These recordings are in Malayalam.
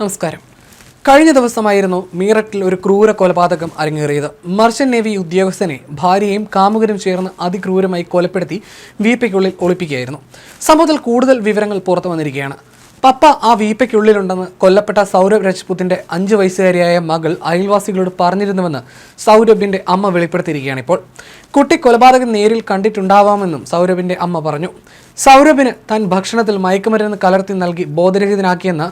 നമസ്കാരം. കഴിഞ്ഞ ദിവസമായിരുന്നു മീററ്റിൽ ഒരു ക്രൂര കൊലപാതകം അരങ്ങേറിയത്. മർച്ചന്റ് നേവി ഉദ്യോഗസ്ഥനെ ഭാര്യയും കാമുകരും ചേർന്ന് അതിക്രൂരമായി കൊലപ്പെടുത്തി വീപ്പയ്ക്കുള്ളിൽ ഒളിപ്പിക്കുകയായിരുന്നു. സംഭവത്തിൽ കൂടുതൽ വിവരങ്ങൾ പുറത്തു വന്നിരിക്കുകയാണ്. പപ്പ ആ വീപ്പയ്ക്കുള്ളിലുണ്ടെന്ന് കൊല്ലപ്പെട്ട സൗരഭ് രജ്പുത്തിന്റെ അഞ്ചു വയസ്സുകാരിയായ മകൾ അയൽവാസികളോട് പറഞ്ഞിരുന്നുവെന്ന് സൗരഭിന്റെ അമ്മ വെളിപ്പെടുത്തിയിരിക്കുകയാണ് ഇപ്പോൾ. കുട്ടി കൊലപാതകം നേരിൽ കണ്ടിട്ടുണ്ടാവാമെന്നും സൗരഭിന്റെ അമ്മ പറഞ്ഞു. സൗരഭിന് താൻ ഭക്ഷണത്തിൽ മയക്കുമരുന്ന് കലർത്തി നൽകി ബോധരഹിതനാക്കിയെന്ന്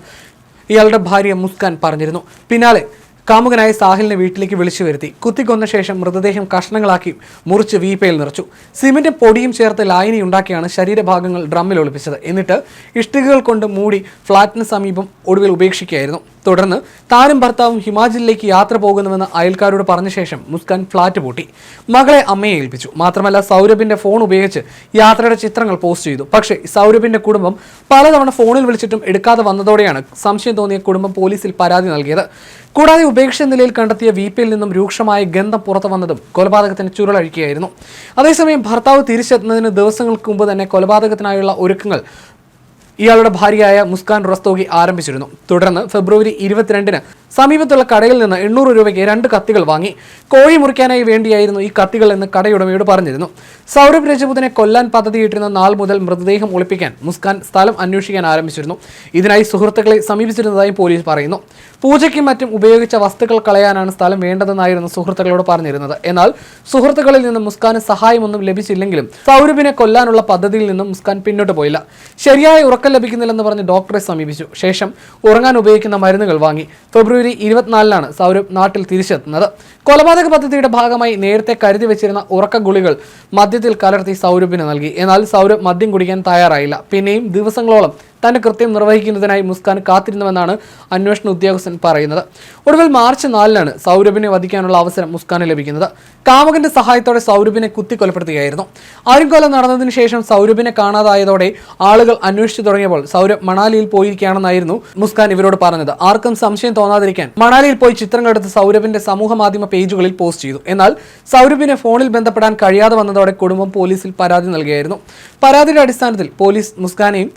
ഇയാളുടെ ഭാര്യ മുസ്കാൻ പറഞ്ഞിരുന്നു. പിന്നാലെ കാമുകനായ സാഹിലിനെ വീട്ടിലേക്ക് വിളിച്ചു വരുത്തി. കുത്തിക്കൊന്ന ശേഷം മൃതദേഹം കഷ്ണങ്ങളാക്കി മുറിച്ച് വീപ്പയിൽ നിറച്ചു. സിമെന്റും പൊടിയും ചേർത്ത് ലായനി ഉണ്ടാക്കിയാണ് ശരീരഭാഗങ്ങൾ ഡ്രമ്മിൽ ഒളിപ്പിച്ചത്. എന്നിട്ട് ഇഷ്ടികകൾ കൊണ്ട് മൂടി ഫ്ളാറ്റിന് സമീപം ഒടുവിൽ ഉപേക്ഷിക്കുകയായിരുന്നു. തുടർന്ന് താനും ഭർത്താവും ഹിമാചലിലേക്ക് യാത്ര പോകുന്നുവെന്ന് അയൽക്കാരോട് പറഞ്ഞ ശേഷം മുസ്കാൻ ഫ്ളാറ്റ് പൂട്ടി. മകളെ അമ്മയെ ഏൽപ്പിച്ചു. മാത്രമല്ല സൗരഭിന്റെ ഫോൺ ഉപയോഗിച്ച് യാത്രയുടെ ചിത്രങ്ങൾ പോസ്റ്റ് ചെയ്തു. പക്ഷേ സൗരഭിന്റെ കുടുംബം പലതവണ ഫോണിൽ വിളിച്ചിട്ടും എടുക്കാതെ വന്നതോടെയാണ് സംശയം തോന്നിയ കുടുംബം പോലീസിൽ പരാതി നൽകിയത്. കൂടാതെ ഉപേക്ഷിച്ച നിലയിൽ കണ്ടെത്തിയ വീപ്പിൽ നിന്നും രൂക്ഷമായ ഗന്ധം പുറത്തു വന്നതും കൊലപാതകത്തിന് ചുരുളഴിക്കുകയായിരുന്നു. അതേസമയം ഭർത്താവ് തിരിച്ചെത്തുന്നതിന് ദിവസങ്ങൾക്ക് മുമ്പ് തന്നെ കൊലപാതകത്തിനായുള്ള ഒരുക്കങ്ങൾ ഇയാളുടെ ഭാര്യയായ മുസ്കാൻ റസ്തോഗി ആരംഭിച്ചിരുന്നു. തുടർന്ന് ഫെബ്രുവരി ഇരുപത്തിരണ്ടിന് സമീപത്തുള്ള കടയിൽ നിന്ന് എണ്ണൂറ് രൂപയ്ക്ക് രണ്ട് കത്തികൾ വാങ്ങി കോഴി മുറിക്കാനായി വേണ്ടിയായിരുന്നു ഈ കത്തികൾ എന്ന് കടയുടമയോട് പറഞ്ഞിരുന്നു. സൗരഭ് രജപുതിനെ കൊല്ലാൻ പദ്ധതിയിട്ടിരുന്ന നാൾ മുതൽ മൃതദേഹം ഒളിപ്പിക്കാൻ മുസ്കാൻ സ്ഥലം അന്വേഷിക്കാൻ ആരംഭിച്ചിരുന്നു. ഇതിനായി സുഹൃത്തുക്കളെ സമീപിച്ചിരുന്നതായും പോലീസ് പറയുന്നു. പൂജയ്ക്കും മറ്റും ഉപയോഗിച്ച വസ്തുക്കൾ കളയാനാണ് സ്ഥലം വേണ്ടതെന്നായിരുന്നു സുഹൃത്തുക്കളോട് പറഞ്ഞിരുന്നത്. എന്നാൽ സുഹൃത്തുക്കളിൽ നിന്ന് മുസ്കാന് സഹായമൊന്നും ലഭിച്ചില്ലെങ്കിലും സൗരഭിനെ കൊല്ലാനുള്ള പദ്ധതിയിൽ നിന്നും മുസ്കാൻ പിന്നോട്ട് പോയില്ല. ശരിയായ ഉറക്കം ലഭിക്കുന്നില്ലെന്ന് പറഞ്ഞ് ഡോക്ടറെ സമീപിച്ചു. ശേഷം ഉറങ്ങാൻ ഉപയോഗിക്കുന്ന മരുന്നുകൾ വാങ്ങി. ഫെബ്രുവരി ഇരുപത്തിനാലിനാണ് സൗരഭ് നാട്ടിൽ തിരിച്ചെത്തുന്നത്. കൊലപാതക പദ്ധതിയുടെ ഭാഗമായി നേരത്തെ കരുതി വെച്ചിരുന്ന ഉറക്ക ഗുളികൾ മദ്യത്തിൽ കലർത്തി സൗരഭിന് നൽകി. എന്നാൽ സൗരഭ് മദ്യം കുടിക്കാൻ തയ്യാറായില്ല. പിന്നെയും ദിവസങ്ങളോളം തന്റെ കൃത്യം നിർവഹിക്കുന്നതിനായി മുസ്കാൻ കാത്തിരുന്നുവെന്നാണ് അന്വേഷണ ഉദ്യോഗസ്ഥൻ പറയുന്നത്. ഒടുവിൽ മാർച്ച് നാലിനാണ് സൗരഭിനെ വധിക്കാനുള്ള അവസരം മുസ്കാന് ലഭിക്കുന്നത്. കാമകന്റെ സഹായത്തോടെ സൗരഭിനെ കുത്തിക്കൊലപ്പെടുത്തുകയായിരുന്നു. ആരുംകൊല നടന്നതിന് ശേഷം സൗരഭിനെ കാണാതായതോടെ ആളുകൾ അന്വേഷിച്ചു തുടങ്ങിയപ്പോൾ സൗരഭ് മണാലിയിൽ പോയിരിക്കുകയാണെന്നായിരുന്നു മുസ്കാൻ ഇവരോട് പറഞ്ഞത്. ആർക്കും സംശയം തോന്നാതിരിക്കാൻ മണാലിയിൽ പോയി ചിത്രങ്ങൾ എടുത്ത് സൗരഭിന്റെ സമൂഹ മാധ്യമ പേജുകളിൽ പോസ്റ്റ് ചെയ്തു. എന്നാൽ സൗരഭിനെ ഫോണിൽ ബന്ധപ്പെടാൻ കഴിയാതെ വന്നതോടെ കുടുംബം പോലീസിൽ പരാതി നൽകിയായിരുന്നു. പരാതിയുടെ അടിസ്ഥാനത്തിൽ പോലീസ് മുസ്കാനെയും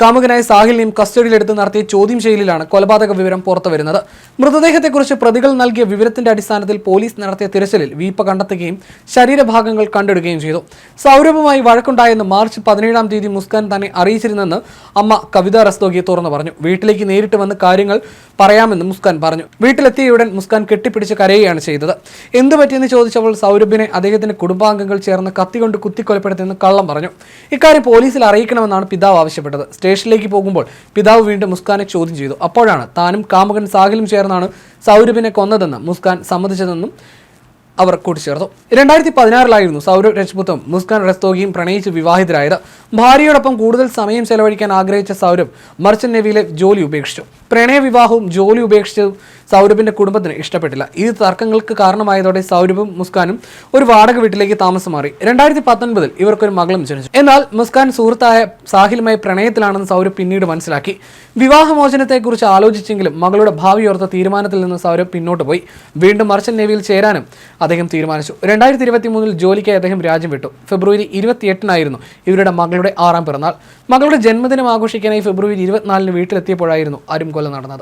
കാമുകനായ സാഹിലിനെയും കസ്റ്റഡിയിലെടുത്ത് നടത്തിയ ചോദ്യം ചെയ്യലിലാണ് കൊലപാതക വിവരം പുറത്തുവരുന്നത്. മൃതദേഹത്തെക്കുറിച്ച് പ്രതികൾ നൽകിയ വിവരത്തിന്റെ അടിസ്ഥാനത്തിൽ പോലീസ് നടത്തിയ തിരച്ചിലിൽ വീപ്പ കണ്ടെത്തുകയും ശരീരഭാഗങ്ങൾ കണ്ടെടുക്കുകയും ചെയ്തു. സൗരഭുമായി വഴക്കുണ്ടായെന്ന് മാർച്ച് പതിനേഴാം തീയതി മുസ്കാൻ തന്നെ അറിയിച്ചിരുന്നെന്ന് അമ്മ കവിത റസ്തോഗിയെ തുറന്നു പറഞ്ഞു. വീട്ടിലേക്ക് നേരിട്ട് വന്ന് കാര്യങ്ങൾ പറയാമെന്ന് മുസ്കാൻ പറഞ്ഞു. വീട്ടിലെത്തിയയുടൻ മുസ്കാൻ കെട്ടിപ്പിടിച്ച് കരയുകയാണ് ചെയ്തത്. എന്ത് പറ്റിയെന്ന് ചോദിച്ചപ്പോൾ സൗരഭിനെ അദ്ദേഹത്തിന്റെ കുടുംബാംഗങ്ങൾ ചേർന്ന് കത്തികൊണ്ട് കുത്തിക്കൊലപ്പെടുത്തിയെന്ന് കള്ളം പറഞ്ഞു. ഇക്കാര്യം പോലീസിൽ അറിയിക്കണമെന്നാണ് പിതാവ് ആവശ്യപ്പെട്ടത്. സ്റ്റേഷനിലേക്ക് പോകുമ്പോൾ പിതാവ് വീണ്ടും മുസ്കാനെ ചോദ്യം ചെയ്തു. അപ്പോഴാണ് താനും കാമുകൻ സാഹിലും ചേർന്നാണ് സൗരഭിനെ കൊന്നതെന്ന് മുസ്കാൻ സമ്മതിച്ചതെന്നും അവർ കൂട്ടിച്ചേർത്തു. രണ്ടായിരത്തി പതിനാറിലായിരുന്നു സൗരവ് രജ്പുത്തും മുസ്കാൻ റസ്തോഗിയും പ്രണയിച്ച് വിവാഹിതരായത്. ഭാര്യയോടൊപ്പം കൂടുതൽ സമയം ചെലവഴിക്കാൻ ആഗ്രഹിച്ച സൗരഭ് മർച്ചൻ നേവിയിലെ ജോലി ഉപേക്ഷിച്ചു. പ്രണയവിവാഹവും ജോലി ഉപേക്ഷിച്ചതും സൗരഭിന്റെ കുടുംബത്തിന് ഇഷ്ടപ്പെട്ടില്ല. ഈ തർക്കങ്ങൾക്ക് കാരണമായതോടെ സൗരഭും മുസ്കാനും ഒരു വാടക വീട്ടിലേക്ക് താമസം മാറി. രണ്ടായിരത്തി പത്തൊൻപതിൽ ഇവർക്കൊരു മകളും ജനിച്ചു. എന്നാൽ മുസ്കാൻ സുഹൃത്തായ സാഹിലുമായി പ്രണയത്തിലാണെന്ന് സൗരഭ് പിന്നീട് മനസ്സിലാക്കി. വിവാഹമോചനത്തെക്കുറിച്ച് ആലോചിച്ചെങ്കിലും മകളുടെ ഭാവി ഭാവിയോർത്ത തീരുമാനത്തിൽ നിന്ന് സൗരഭ് പിന്നോട്ട് പോയി. വീണ്ടും മർച്ചൻ നേവിയിൽ ചേരാനും അദ്ദേഹം തീരുമാനിച്ചു. രണ്ടായിരത്തി ഇരുപത്തി മൂന്നിൽ ജോലിക്കായി അദ്ദേഹം രാജ്യം വിട്ടു. ഫെബ്രുവരി ഇരുപത്തിയെട്ടിനായിരുന്നു ഇവരുടെ മകളുടെ ആറാം പിറന്നാൾ. മകളുടെ ജന്മദിനം ആഘോഷിക്കാനായി ഫെബ്രുവരി ഇരുപത്തിനാലിന് വീട്ടിലെത്തിയപ്പോഴായിരുന്നു അരും കൊല നടന്നത്.